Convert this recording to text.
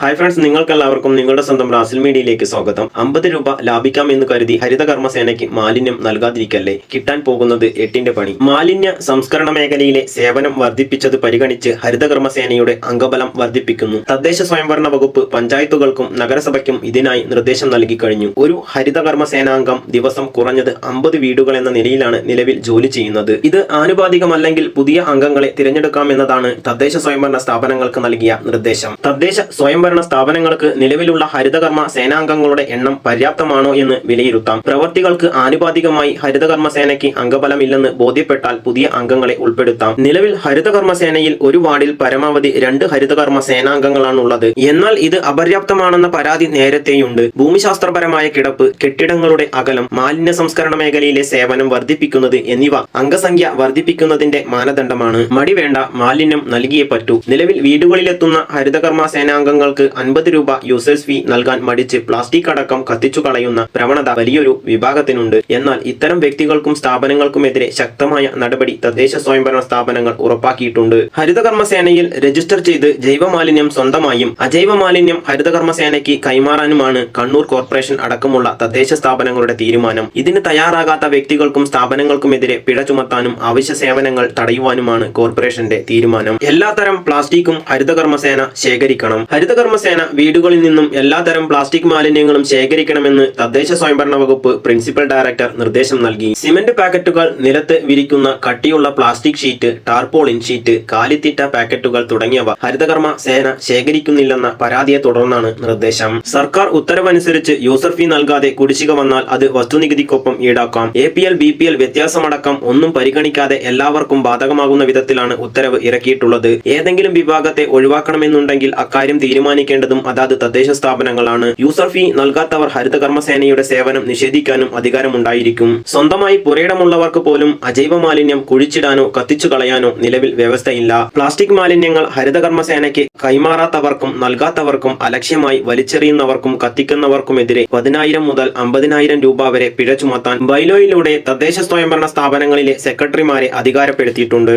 Hi friends നിങ്ങൾക്കെല്ലാവർക്കും നിങ്ങളുടെ സ്വന്തം റാസിൽ മീഡിയയിലേക്ക് സ്വാഗതം. അമ്പത് രൂപ ലാഭിക്കാം എന്ന് കരുതി ഹരിതകർമ്മ സേനയ്ക്ക് മാലിന്യം നൽകാതിരിക്കല്ലേ? കിട്ടാൻ പോകുന്നത് എട്ടിന്റെ പണി. മാലിന്യ സംസ്കരണ മേഖലയിലെ സേവനം വർദ്ധിപ്പിച്ചത് പരിഗണിച്ച് ഹരിതകർമ്മ സേനയുടെ അംഗബലം വർദ്ധിപ്പിക്കുന്നു. തദ്ദേശ സ്വയംഭരണ വകുപ്പ് പഞ്ചായത്തുകൾക്കും നഗരസഭയ്ക്കും ഇതിനായി നിർദ്ദേശം നൽകി കഴിഞ്ഞു. ഒരു ഹരിതകർമ്മ സേനാംഗം ദിവസം കുറഞ്ഞത് അമ്പത് വീടുകൾ എന്ന നിലയിലാണ് നിലവിൽ ജോലി ചെയ്യുന്നത്. ഇത് ആനുപാതികമല്ലെങ്കിൽ പുതിയ അംഗങ്ങളെ തിരഞ്ഞെടുക്കാമെന്നതാണ് തദ്ദേശ സ്വയംഭരണ സ്ഥാപനങ്ങൾക്ക് നൽകിയ നിർദ്ദേശം. തദ്ദേശ സ്വയംഭരണ സ്ഥാപനങ്ങൾക്ക് നിലവിലുള്ള ഹരിതകർമ്മ സേനാംഗങ്ങളുടെ എണ്ണം പര്യാപ്തമാണോ എന്ന് വിലയിരുത്താം. പ്രവർത്തികൾക്ക് ആനുപാതികമായി ഹരിതകർമ്മ സേനയ്ക്ക് അംഗബലമില്ലെന്ന് ബോധ്യപ്പെട്ടാൽ പുതിയ അംഗങ്ങളെ ഉൾപ്പെടുത്താം. നിലവിൽ ഹരിതകർമ്മ സേനയിൽ ഒരു വാർഡിൽ പരമാവധി രണ്ട് ഹരിതകർമ്മ സേനാംഗങ്ങളാണുള്ളത്. എന്നാൽ ഇത് അപര്യാപ്തമാണെന്ന പരാതി നേരത്തെയുണ്ട്. ഭൂമിശാസ്ത്രപരമായ കിടപ്പ് കെട്ടിടങ്ങളുടെ അകലം മാലിന്യ സംസ്കരണ മേഖലയിലെ സേവനം വർദ്ധിപ്പിക്കുന്നത് എന്നിവ അംഗസംഖ്യ വർദ്ധിപ്പിക്കുന്നതിന്റെ മാനദണ്ഡമാണ്. മടി വേണ്ട മാലിന്യം നൽകിയേ പറ്റൂ. നിലവിൽ വീടുകളിലെത്തുന്ന ഹരിതകർമ്മ സേനാംഗങ്ങൾക്ക് അൻപത് രൂപ യൂസേഴ്സ് ഫീ നൽകാൻ മടിച്ച് പ്ലാസ്റ്റിക് അടക്കം കത്തിച്ചു കളയുന്ന പ്രവണത വലിയൊരു വിഭാഗത്തിനുണ്ട്. എന്നാൽ ഇത്തരം വ്യക്തികൾക്കും സ്ഥാപനങ്ങൾക്കുമെതിരെ ശക്തമായ നടപടി തദ്ദേശ സ്വയംഭരണ സ്ഥാപനങ്ങൾ ഉറപ്പാക്കിയിട്ടുണ്ട്. ഹരിതകർമ്മ സേനയിൽ രജിസ്റ്റർ ചെയ്ത് ജൈവമാലിന്യം സ്വന്തമായും അജൈവ മാലിന്യം ഹരിതകർമ്മ സേനയ്ക്ക് കൈമാറാനുമാണ് കണ്ണൂർ കോർപ്പറേഷൻ അടക്കമുള്ള തദ്ദേശ സ്ഥാപനങ്ങളുടെ തീരുമാനം. ഇതിന് തയ്യാറാകാത്ത വ്യക്തികൾക്കും സ്ഥാപനങ്ങൾക്കുമെതിരെ പിഴ ചുമത്താനും അവശ്യ സേവനങ്ങൾ തടയുവാനുമാണ് കോർപ്പറേഷന്റെ തീരുമാനം. എല്ലാത്തരം പ്ലാസ്റ്റിക്കും ഹരിതകർമ്മ സേന ശേഖരിക്കണം. ഹരിതകർമ്മ സേന വീടുകളിൽ നിന്നും എല്ലാതരം പ്ലാസ്റ്റിക് മാലിന്യങ്ങളും ശേഖരിക്കണമെന്ന് തദ്ദേശ സ്വയംഭരണ വകുപ്പ് പ്രിൻസിപ്പൽ ഡയറക്ടർ നിർദ്ദേശം നൽകി. സിമന്റ് പാക്കറ്റുകൾ നിലത്ത് വിരിക്കുന്ന കട്ടിയുള്ള പ്ലാസ്റ്റിക് ഷീറ്റ് ടാർപോളിൻ ഷീറ്റ് കാലിത്തീറ്റ പാക്കറ്റുകൾ തുടങ്ങിയവ ഹരിതകർമ്മ സേന ശേഖരിക്കുന്നില്ലെന്ന പരാതിയെ തുടർന്നാണ് നിർദ്ദേശം. സർക്കാർ ഉത്തരവനുസരിച്ച് യൂസർ ഫീ നൽകാതെ കുടിശ്ശിക വന്നാൽ അത് വസ്തുനികുതിക്കൊപ്പം ഈടാക്കാം. A P L B P L വ്യത്യാസമടക്കം ഒന്നും പരിഗണിക്കാതെ എല്ലാവർക്കും ബാധകമാകുന്ന വിധത്തിലാണ് ഉത്തരവ് ഇറക്കിയിട്ടുള്ളത്. ഏതെങ്കിലും വിഭാഗത്തെ ഒഴിവാക്കണമെന്നുണ്ടെങ്കിൽ അക്കാര്യം തീരുമാനിക്കേണ്ടതും അതാത് തദ്ദേശ സ്ഥാപനങ്ങളാണ്. യൂസർ ഫീ നൽകാത്തവർ ഹരിതകർമ്മ സേനയുടെ സേവനം നിഷേധിക്കാനും അധികാരമുണ്ടായിരിക്കും. സ്വന്തമായി പുരയിടമുള്ളവർക്ക് പോലും അജൈവ മാലിന്യം കുഴിച്ചിടാനോ കത്തിച്ചു കളയാനോ നിലവിൽ വ്യവസ്ഥയില്ല. പ്ലാസ്റ്റിക് മാലിന്യങ്ങൾ ഹരിതകർമ്മ സേനയ്ക്ക് കൈമാറാത്തവർക്കും നൽകാത്തവർക്കും അലക്ഷ്യമായി വലിച്ചെറിയുന്നവർക്കും കത്തിക്കുന്നവർക്കുമെതിരെ പതിനായിരം മുതൽ അമ്പതിനായിരം രൂപ വരെ പിഴ ചുമത്താൻ ബൈലോയിലൂടെ തദ്ദേശ സ്വയംഭരണ സ്ഥാപനങ്ങളിലെ സെക്രട്ടറിമാരെ അധികാരപ്പെടുത്തിയിട്ടുണ്ട്.